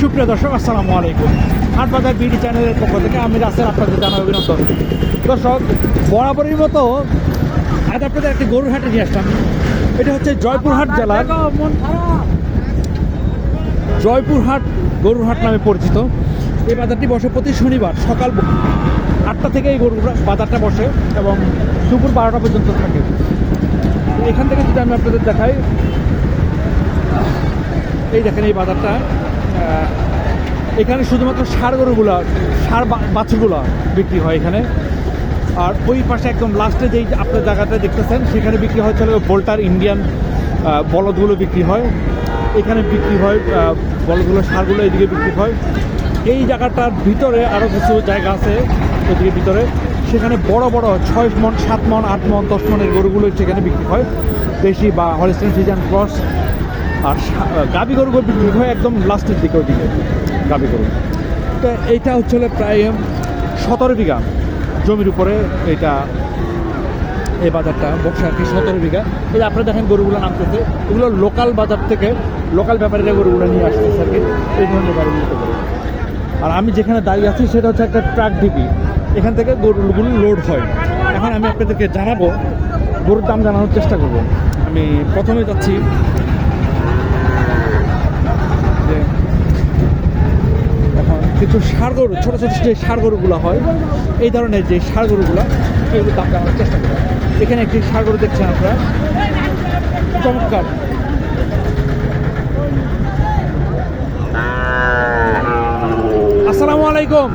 সুপ্রিয় দর্শক আসসালামু আলাইকুম। হাট বাজার বিডি চ্যানেলের পক্ষ থেকে আমি রাসেল আপনাদের জানাই অভিনন্দন। দর্শক বরাবরের মতো আজ আপনাদের একটি গরুর হাটে নিয়ে আসলাম। এটা হচ্ছে জয়পুরহাট জেলার জয়পুরহাট গরুর হাট নামে পরিচিত। এই বাজারটি বসে প্রতি শনিবার সকাল আটটা থেকে এই গরুর বাজারটা বসে এবং দুপুর বারোটা পর্যন্ত থাকে। এখান থেকে যদি আমি আপনাদের দেখাই এই দেখেন এই বাজারটা। এখানে শুধুমাত্র সার গরুগুলো, সার বাছুরগুলো বিক্রি হয় এখানে। আর ওই পাশে একদম লাস্টে যেই আপনার জায়গাটা দেখতেছেন, সেখানে বিক্রি হয় চলে বোল্টার ইন্ডিয়ান বলদগুলো বিক্রি হয়। এখানে বিক্রি হয় বলদগুলো, সারগুলো এদিকে বিক্রি হয়। এই জায়গাটার ভিতরে আরও কিছু জায়গা আছে এদিকে ভিতরে। সেখানে বড় বড় ছয় মন, সাত মন, আট মন, দশ মনের গরুগুলো সেখানে বিক্রি হয়। দেশি বা হলিস্টেন ফিজান ক্রস আর গাবি গরু বিক্রি হয় একদম লাস্টের দিকে ওইদিকে গাবি গরু। তো এইটা হচ্ছে প্রায় সতেরো বিঘা জমির উপরে এটা এই বাজারটা বসে আর কি সতেরো বিঘা। এই যে আপনারা দেখেন গরুগুলো নামতেছে, এগুলো লোকাল বাজার থেকে লোকাল ব্যাপারীরা গরুগুলো নিয়ে আসতেছে আর কি, এই ধরনের গাড়িগুলো আর আমি যেখানে দাঁড়িয়ে আছি সেটা হচ্ছে একটা ট্রাক ডিপি এখান থেকে গরুগুলো লোড হয়। এখন আমি আপনাদেরকে জানাব, গরুর দাম জানানোর চেষ্টা করব। আমি প্রথমে যাচ্ছি যে কিছু সার গরু ছোটো ছোটো যে সার গরুগুলো হয় এই ধরনের যে সার গরুগুলো এগুলোর দাম জানানোর চেষ্টা করব। এখানে একটি সার গরু দেখছেন আপনারা। চমৎকার। আসসালামু আলাইকুম।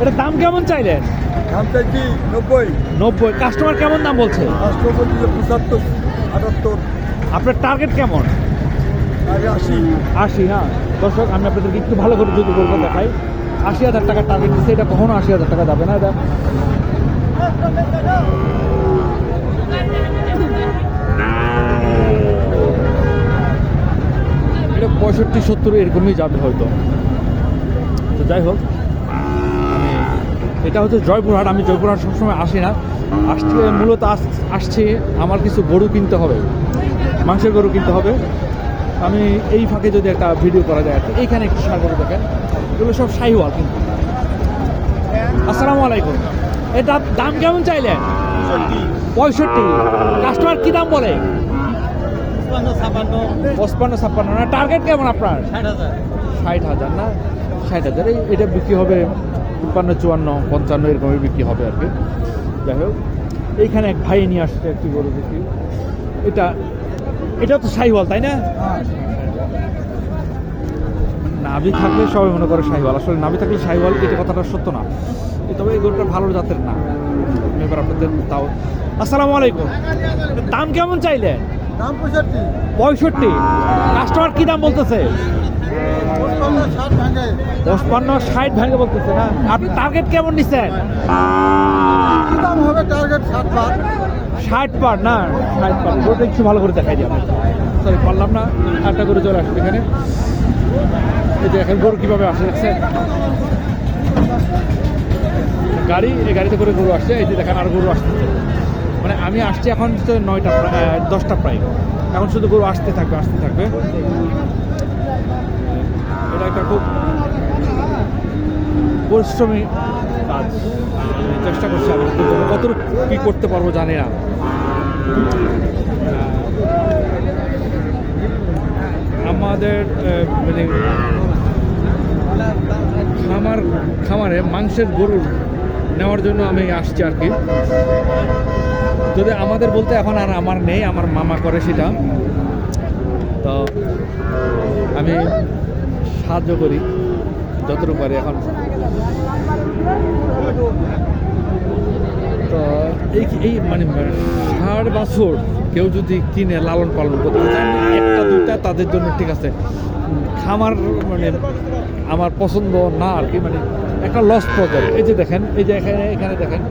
এটা দাম কেমন চাইলেন? দাম চাইছি নব্বই। নব্বই। কাস্টমার কেমন দাম বলছে? রাষ্ট্রপতি পঁচাত্তর আটাত্তর। আপনার টার্গেট কেমন? আশি। হ্যাঁ। দর্শক, আমি আপনাদেরকে একটু ভালো করে যদি গল্প দেখাই, আশি হাজার টাকা টার্গেট দিচ্ছে, এটা কখনো আশি হাজার টাকা যাবে না, এটা। এটা পঁয়ষট্টি, সত্তর, এরকমই যাবে হয়তো। তো যাই হোক এটা হচ্ছে জয়পুরহাট, আমি জয়পুরহাট সবসময় আসি না। আসছে, মূলত আস- আসছি, আমার কিছু গরু কিনতে হবে। মাংসের গরু কিনতে হবে। আমি এই ফাঁকে যদি একটা ভিডিও করা যায় কি এইখানে একটু সার গরু দেখেন। এগুলো সব শাহিওয়াল কিন্তু। আসসালামু আলাইকুম। এটা দাম কেমন চাইলেন? পঁয়ষট্টি। কাস্টমার কি দাম বলে? পঁচপান্ন ছাপ্পান্ন। না টার্গেট কেমন আপনার? ষাট হাজার না? ষাট হাজার। এই এটা বিক্রি হবে তিপ্পান্ন চুয়ান্ন পঞ্চান্ন এরকমই বিক্রি হবে আর কি। যাই হোক এইখানে এক ভাই নিয়ে আসছে একটি গরু দেখি। এটা এটা তো সাইওয়াল তাই না? নাভি থাকলে সবাই মনে করে সাইওয়াল আসলে নাভি থাকলে সাইওয়াল এটা কথাটা সত্য না। তবে এই গরুটা ভালো জাতের না। এবার আপনাদের তাও আসসালামু আলাইকুম। দাম কেমন চাইলে দাম পঁয়ষট্টি। পঁয়ষট্টি। কাস্টমার কি দাম বলতেছে? পঁচপান্ন ষাট ভাঙে। পঁচপান্ন ষাট ভাঙে বলতেছে না। আপনি টার্গেট কেমন নিচ্ছেন হবে ষাট না? ষাট ভালো করে দেখাই না এখানে। গরু কীভাবে আসে, দেখছেন? গাড়ি, এই গাড়িতে করে গরু আসছে দেখেন, আর গরু আসতেছে মানে আমি আসছি এখন তো নয়টা দশটা প্রায়। এখন শুধু গরু আসতে থাকবে আসতে থাকবে। এটা একটা খুব পরিশ্রমী কাজ। চেষ্টা করছি আমি কত কী করতে পারব জানি না। আমাদের মানে খামার, খামারে মাংসের গরু নেওয়ার জন্য আমি আসছি আর কি। যদি আমাদের বলতে এখন আর আমার নেই, আমার মামা করে সেটা। তো আমি সাহায্য করি। যতটুকু পারি এখন। তো এই এই মানে ষাট বছর কেউ যদি কিনে লালন পালন করতে চান একটা, দুটা তাদের জন্য ঠিক আছে। খামার মানে আমার পছন্দ না আর কি মানে একটা লস পর্যায়ে এই যে দেখেন, এই যে এখানে এখানে দেখেন।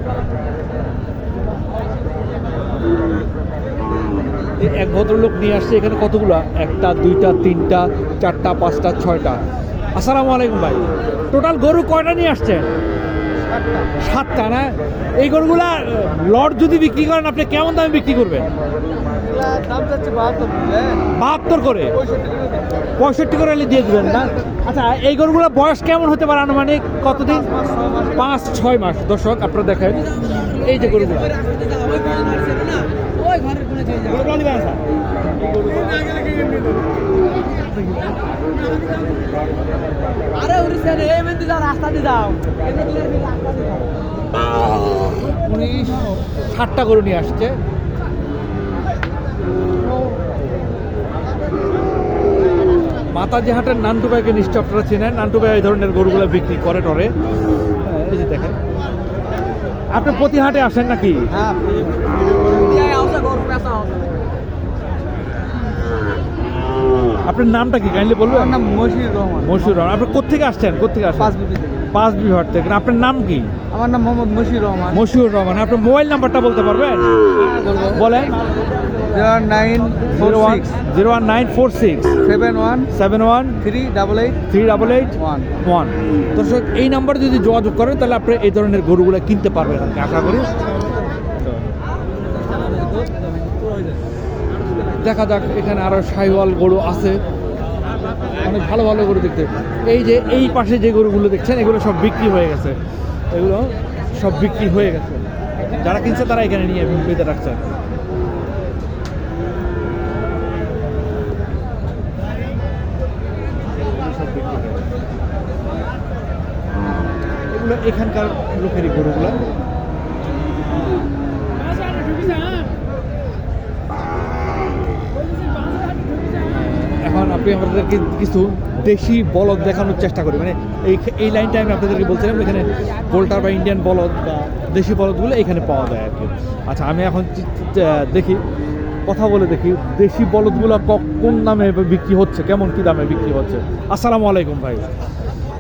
এক ভদ্রলোক নিয়ে আসছে এখানে কতগুলা? একটা, দুইটা, তিনটা, চারটা, পাঁচটা, ছয়টা। আসসালামু আলাইকুম ভাই। টোটাল গরু কয়টা নিয়ে আসছেন সাতটা। না? এই গরুগুলা লট যদি বিক্রি করেন, আপনি কেমন দামে বিক্রি করবেন? বাহাত্তর করে? পঁয়ষট্টি করে দিয়ে দেবেন না? আচ্ছা এই গরুগুলো বয়স কেমন হতে পারে আনুমানিক? কতদিন? পাঁচ, ছয় মাস। দর্শক, আপনারা দেখেন, এই যে গরুগুলো। আরে উড়িষ্যা রে এই মেন্দি যাও রাস্তা দিয়ে যাও উনিশ, ষাটটা গরু নিয়ে আসছে। মাতাজি হাটের নান্টু ভাইকে নিশ্চয় আপনারা চেনেন। নান্টু ভাই এই ধরনের গরুগুলো বিক্রি করে টরে এই যে দেখেন। আপনি প্রতি হাটে আসেন নাকি? হ্যাঁ আপনার নামটা কি? কাইন্ডলি বলবেন? নাম মশির রহমান। মশুর রহমান। আপনি কোথেকে আসছেন? কোথেকে থেকে। পাঁচ বিহার থেকে। আপনার নাম কি? আমার নাম মোহাম্মদ মশির রহমান। মশিউর রহমান আপনার মোবাইল নাম্বারটা বলতে পারবেন? বলেন। Zero nine four one six zero one nine four six seven one seven one three double eight three double eight one. One দর্শক এই নাম্বারে যদি যোগাযোগ করেন তাহলে আপনি এই ধরনের গরুগুলো কিনতে পারবেন আশা করি। দেখা যাক এখানে আরও সাইওয়াল গরু আছে। অনেক ভালো ভালো গরু দেখতে এই যে এই পাশে যে গরুগুলো দেখছেন এগুলো সব বিক্রি হয়ে গেছে। এগুলো সব বিক্রি হয়ে গেছে যারা কিনছে তারা এখানে নিয়ে বেঁধে রাখছে। এগুলো এখানকার লোকেরই গরুগুলো এখন আপনি কিছু দেশি বলদ দেখানোর চেষ্টা করি? মানে এই এই লাইনটা আমি আপনাদেরকে বলছিলাম, এখানে বোল্টার বা ইন্ডিয়ান বলদ বা দেশি বলদগুলো এখানে পাওয়া যায় আর কি। আচ্ছা আমি এখন দেখি, কথা বলে দেখি, দেশি বলদগুলো কোন দামে বিক্রি হচ্ছে? কেমন কি দামে বিক্রি হচ্ছে? আসসালামু আলাইকুম ভাই।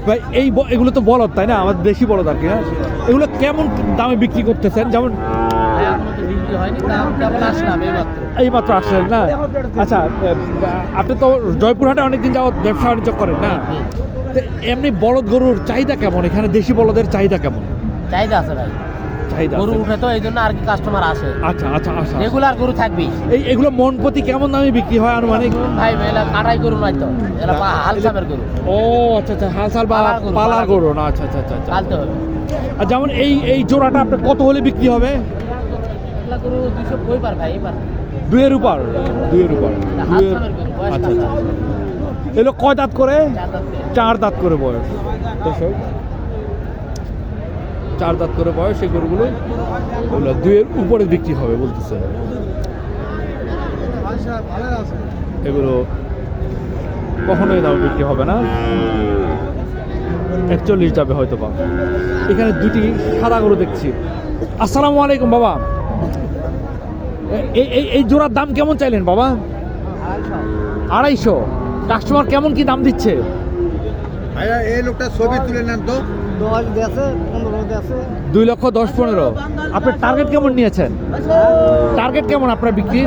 ভাই, এই এগুলো তো বলদ, তাই না? আমাদের দেশি বলদ আর কি হ্যাঁ এগুলো কেমন দামে বিক্রি করতেছেন? যেমন এই মাত্র আসলেন না? আচ্ছা আপনি তো জয়পুরহাটে অনেকদিন যাওয়ার ব্যবসা বাণিজ্য করেন না? এমনি বলদ গরুর চাহিদা কেমন? এখানে দেশি বলদের চাহিদা কেমন? চাহিদা আছে ভাই। চাহিদা গরু উঠে তো এই জন্য আর কি কাস্টমার আসে। আচ্ছা আচ্ছা আচ্ছা রেগুলার গরু থাকবি এই এগুলো মন প্রতি কেমন দামে বিক্রি হয় আনুমানিক? ভাই এলা কাটাই গরু নয় তো। এলা হালসামের গরু। ও আচ্ছা আচ্ছা হালসাল বা পালার গরু, না আচ্ছা আচ্ছা আচ্ছা আচ্ছা। কালতে হবে। আর যেমন এই এই জোড়াটা আপনার কত হলে বিক্রি হবে? গরু দুইশো বই পার ভাই এবার দুইয়ের উপর দুইয়ের উপর গরু বয়স আচ্ছা কত? আচ্ছা এগুলো কয় দাঁত করে? চার দাঁত করে। বয়স। দর্শক চার দাঁত করে বয়স এই গরুগুলো। ওগুলো দুইয়ের উপরে বিক্রি হবে বলতেছে। এগুলো কখনোই দাম বিক্রি হবে না। একচল্লিশ যাবে হয়তো বা এখানে দুটি সাদা গরু দেখছি। আসসালামু আলাইকুম বাবা। এই এই এই জোড়ার দাম কেমন চাইলেন বাবা? আড়াইশো। কাস্টমার কেমন কি দাম দিচ্ছে? এই লোকটা ছবি তুলে নেন তো। দুই লক্ষ দশ পনেরো। আপনার টার্গেট কেমন নিয়েছেন? টার্গেট কেমন আপনার বিক্রি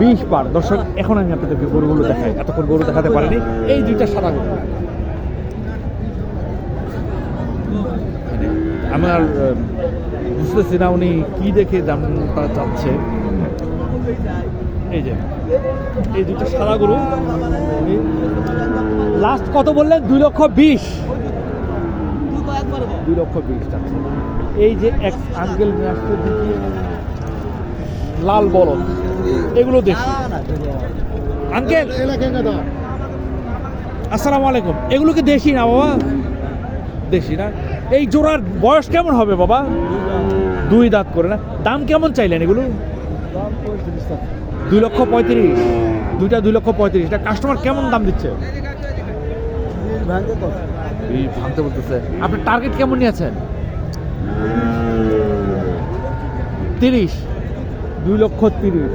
বিশ পার দর্শক এখন আমি আপনাদেরকে গরুগুলো দেখাই। এতক্ষণ গরু দেখাতে পারিনি। এই দুইটা সাদা গরু। আহ, বুঝতেছি না উনি কি দেখে দামটা চাচ্ছে। এই যে এই দুটো সাদা গরু। লাস্ট কত বললেন? দুই লক্ষ বিশ। দুই লক্ষ বিশ চাচ্ছে। এই যে এক আঙ্কেল লাল বলদ। এগুলো দেখি। আঙ্কেল আসসালামু আলাইকুম। এগুলো কি না বাবা? দেশি না? এই জোড়ার বয়স কেমন হবে বাবা? দুই দাঁত করে না? দাম কেমন চাইলেন এগুলো? দুই লক্ষ পঁয়ত্রিশ। দুইটা দুই লক্ষ পঁয়ত্রিশ। এটা কাস্টমার কেমন দাম দিচ্ছে? ভাঙতে বলতেছে। আপনার টার্গেট কেমন নিয়েছেন? তিরিশ। দুই লক্ষ তিরিশ।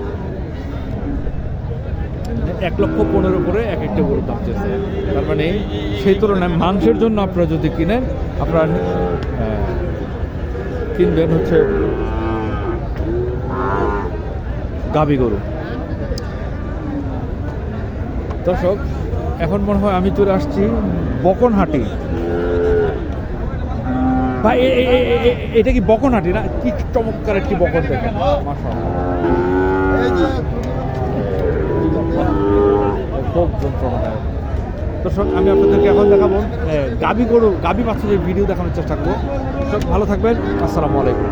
এক লক্ষ পনেরো করে এক একটা গরুর দাম চেয়েছে তার মানে সেই তুলনায় মাংসের জন্য আপনারা যদি কিনেন, আপনারা কিনবেন হচ্ছে গাবি গরু। দর্শক, এখন মনে হয় আমি চলে আসছি বকনহাটি। ভাই এটা কি বকনহাটি না? কি চমৎকার একটি বকন দেখেন। মাশাআল্লাহ। খুব যন্ত্রণাদায়ক। দর্শক, আমি আপনাদেরকে এখন দেখাবো গাবি গরু, গাবি বাচ্চাদের ভিডিও দেখানোর চেষ্টা করব। দর্শক, ভালো থাকবেন। আসসালামু আলাইকুম।